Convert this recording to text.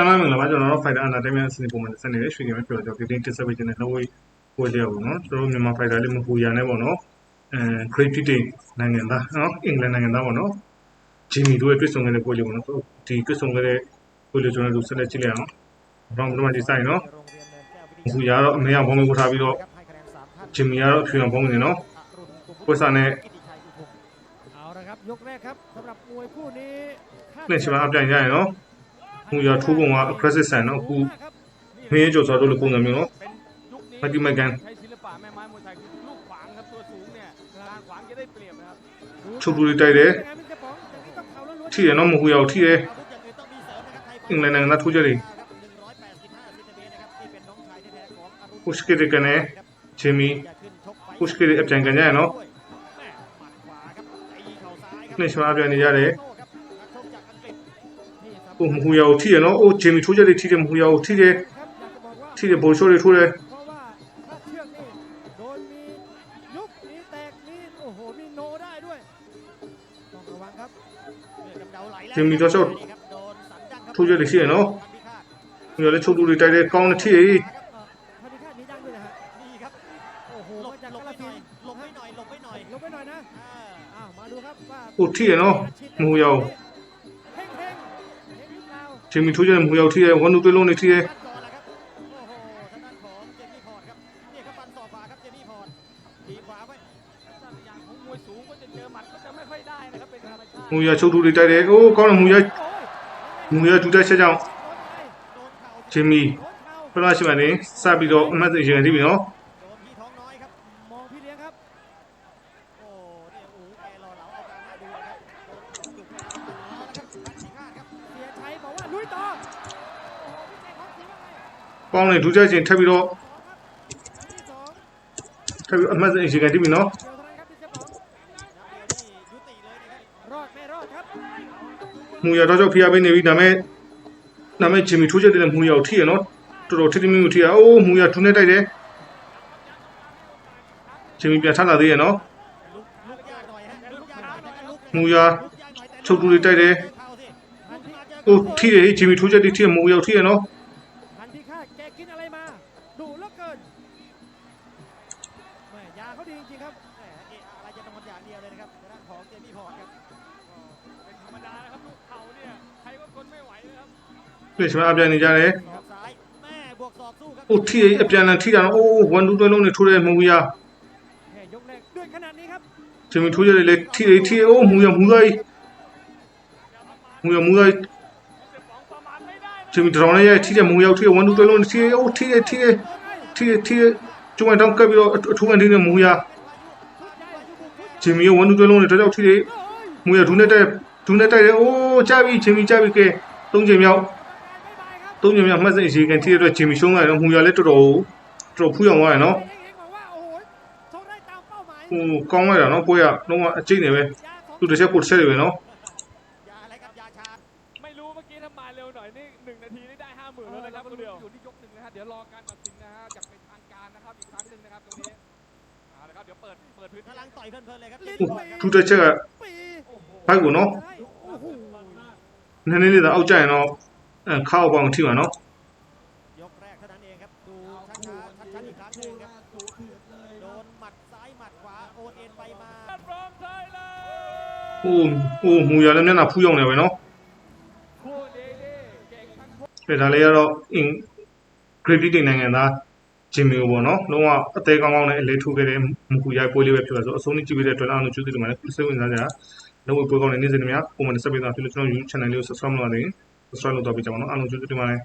အားလုံးမင်္ဂလာပါကျွန်တော်တို့ Fighter Entertainment အစီအစဉ်ပုံမှန်ဆက်နေတဲ့ရွှေကင်မဲ့ပြောတော့ Grading တက်ဆက်ပေးခြင်းနဲ့လောက်ဝေးပွဲလျောက်ပေါ့နော်ကျွန်တော်တို့မြန်မာ Fighter လေးမပူရနဲ့ပေါ့နော်အဲ Great Britain နိုင်ငံသားနော်အင်္ဂလန်နိုင်ငံသားပေါ့နော်ဂျီမီတို့ရဲ့တွေ့ဆုံခဲ့တဲ့ပွဲလေးပေါ့နော်ဒီတွေ့ဆုံခဲ့တဲ့ပွဲလေးကျွန်တော်တို့ဆက်လက်ကြည့်လိုက်အောင်ဘောင်းတို့မှဒီဆိုင်နော်အခုရတော့အမေကဘောင်းကိုထားပြီးတော့ဂျီမီကတော့ဖြူအောင်ဘောင်းနေနော်ပွဲစားနဲ့ เอาละครับยกแรกครับสำหรับมวยคู่นี้คาด လက်ရှိမှာအပြိုင်ရရင်နော် ဟိုရထိုးပုံက aggressive ဆန်နော်အခုမင်းကျော်စောတို့လိုပုံစံမျိုးနော်မတီမကန်ချုပ်တူလေးတိုက်တယ်ထိတယ်နော်မဟူရကိုထိတယ်အင်္ဂလန်နိုင်ငံသားထိုးချက်တွေကုရှ်ကရကနေဂျီမီကုရှ်ကရအပြန်ကန်ကြရနော်နှိမ့်ချမပြန်နေရတယ် ဟိုမဟူယာကိုထိတယ်နော်အိုဂျေမီထိုးချက်တွေထိတယ်မဟူယာကိုထိတယ်ထိတယ်ဘိုလ်ရှိုးတွေထိုးတယ်ဂျေမီတော့ချက်ထိုးချက်တွေရှိတယ်နော်ဟိုလည်းချုပ်တူတွေတိုက်တယ်ကောင်းတဲ့ထိရေးဟိုထိရနော်မဟူယာကို เปล่า ဂျီမီထိုးကြတယ်မဟူရအောင်ထိတယ်ဝန်တူတွေလုံးနေထိတယ် ขั้นตอนแล้วครับ โอ้โหทางด้านของเจมี่พอร์ตครับ นี่ครับฟันศอกขวาครับเจมี่พอร์ตทีขวาไว้ ลักษณะอย่างของมวยสูงก็จะเจอหมัดก็จะไม่ค่อยได้นะครับเป็นธรรมชาติ မဟူရချုပ်တူတွေတိုက်တယ်အိုးကောင်းတယ်မဟူရ โอ้ย မဟူရတူတိုက်ချက်ကြောင့် โดนไป โดนเข่า ဂျီမီ โดนเข่า ပထမရှိမှနေစပြီးတော့အမှတ်အရင်ထိပြီနော် ပေါင်းလေဒုကြိုက်ချင်းထပ်ပြီးတော့ထပ်ပြီးအမှတ်စဉ်အချိန်ကတိပြီနော်မူရတော့ကြောက်ဖျားပေးနေပြီဒါမဲ့ဒါမဲ့ချင်မီထိုးချက်တဲ့မူရကိုထိရနော်တော်တော်ထိတိမိမိထိရအိုးမူရထူးနေတိုက်တယ်ချင်မီပြန်ထလာသေးရနော်မူရချုပ်တူလေးတိုက်တယ် โอ้ที่จิมิทุจะดิที่มูเยาวที่เนาะพันทีคาดแกกินอะไรมาดูแล้วเกินแมยาเขาดีจริงครับแหมเอะอะไรจะต้องมันอย่างเดียวเลยนะครับด้านของเจมี่พอร์ตครับเป็นธรรมดานะครับลูกเข่าเนี่ยใครก็ทนไม่ไหวเลยครับเดี๋ยวฉันอับยานี่จ้าเลยศยแม่บวกศอกสู้ครับโอ้ที่อับยานั่นที่จ้าเนาะโอ้วันดูด้วยลงในทุเรศมูเยาแมยกแรกด้วยขนาดนี้ครับจิมิทุจะเลยที่ไอ้ที่โอ้มูยามูเลยหูยมหูเลย ဂျူမီဒရောင်းလေးရဲ့ထိတဲ့မူရောက်ထိတဲ့1 2 3လုံးထိတဲ့အိုးထိတဲ့ထိတဲ့ထိတဲ့ထိတဲ့ကျွမ်းတောင်းကပ်ပြီးတော့အထူးကန်ထိတဲ့မူရဂျီမီရဲ့1 2 3လုံးနဲ့တကြောက်ထိတဲ့မူရဒူးနဲ့တိုက်ဒူးနဲ့တိုက်တယ်အိုးကြပြီဂျီမီကြပြီကဲ၃ချိန်မြောက်၃ချိန်မြောက်မှတ်စဉ်အရေးကန်ထိတဲ့အတွက်ဂျီမီရှုံးရတယ်မူရလည်းတော်တော်တော်တော်ဖူးအောင်သွားတယ်နော်ဟိုကောင်းလိုက်တာနော်ပွဲကလုံးဝအကျိတ်နေပဲသူတစ်ချက်ကိုတစ်ချက်တွေပဲနော် รู้เมื่อกี้ทำมาเร็วหน่อยนี่หนึ่งนาทีนี่ได้ห้าหมื่นแล้วนะครับคุณเดียวอยู่ที่ยกหนึ่งนะฮะเดี๋ยวรอการตัดสินนะฮะจากเป็นทางการนะครับอีกครั้งหนึ่งนะครับตรงนี้นะครับเดี๋ยวเปิดเปิดพื้นกำลังต่อยเพลินๆเลยครับลิ้นปี 투자 제가 ปี 하고 너 โอ้โห 네네네 나 아웃자에 너카น방팀아 너 ยกแรกเท่านั้นเองครับดูช้าๆชัดๆอีกครั้งหนึ่งครับโดนหมัดซ้ายหมัดขวาโอนเอ็นไปมา โอ้โหมูยาแล้เนี่ยนะผู้ยองเลยไว้เนาะ ဒါဒါလေးကတော့အင် Great Britain နိုင်ငံသားဂျင်မီကိုပေါ့နော်လုံးဝအသေးကောင်းကောင်းနဲ့အလေးထိုးခဲ့တဲ့မကူရိုက်ပွဲလေးပဲဖြစ်ပါဆိုအဆုံးထိကြည့်ပေးတဲ့အတွက်အားလုံးကျေးဇူးတင်ပါတယ်စိတ်ဝင်စားကြတာလုံးဝပွဲကောင်းတဲ့နေ့စဉ်တွေများပုံမှန်ဆက်ပေးတာဖြစ်လို့ကျွန်တော် YouTube channel လေးကို subscribe လုပ်ရသေးရင် subscribe လုပ်တော့ပေးကြပါနော်အားလုံးကျေးဇူးတင်ပါတယ်